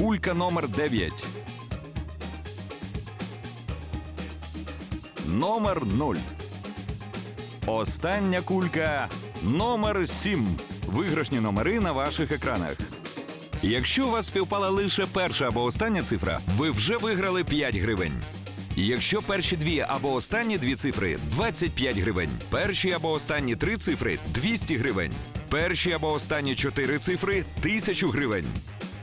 Кулька номер 9. Номер 0. Остання кулька номер 7. Виграшні номери на ваших екранах. Якщо у вас співпала лише перша або остання цифра, ви вже виграли 5 гривень. Якщо перші дві або останні дві цифри 25 гривень. Перші або останні три цифри 200 гривень. Перші або останні чотири цифри 1000 гривень.